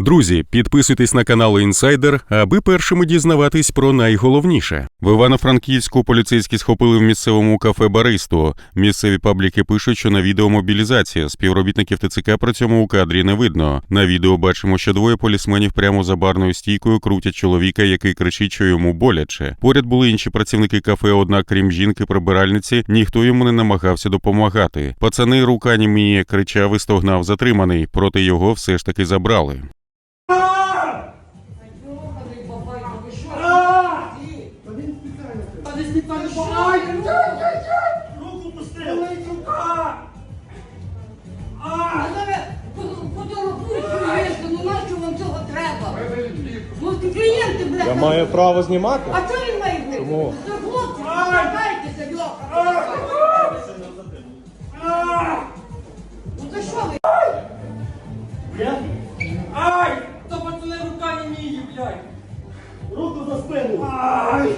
Друзі, підписуйтесь на канал Інсайдер, аби першими дізнаватись про найголовніше. В Івано-Франківську поліцейські схопили в місцевому кафе Баристу. Місцеві пабліки пишуть, що на відео мобілізація. Співробітників ТЦК при цьому у кадрі не видно. На відео бачимо, що двоє полісменів прямо за барною стійкою крутять чоловіка, який кричить, що йому боляче. Поряд були інші працівники кафе, однак, крім жінки, прибиральниці, ніхто йому не намагався допомагати. Пацани рука німіє, кричав і стогнав затриманий, проте його все ж таки забрали. Руку пусти! Фотографують, ну нащо вам цього треба? Ну клієнти, блядь. Я маю право знімати. А що він має бути? Хлопці, Льоха. Руку за спину! Ай!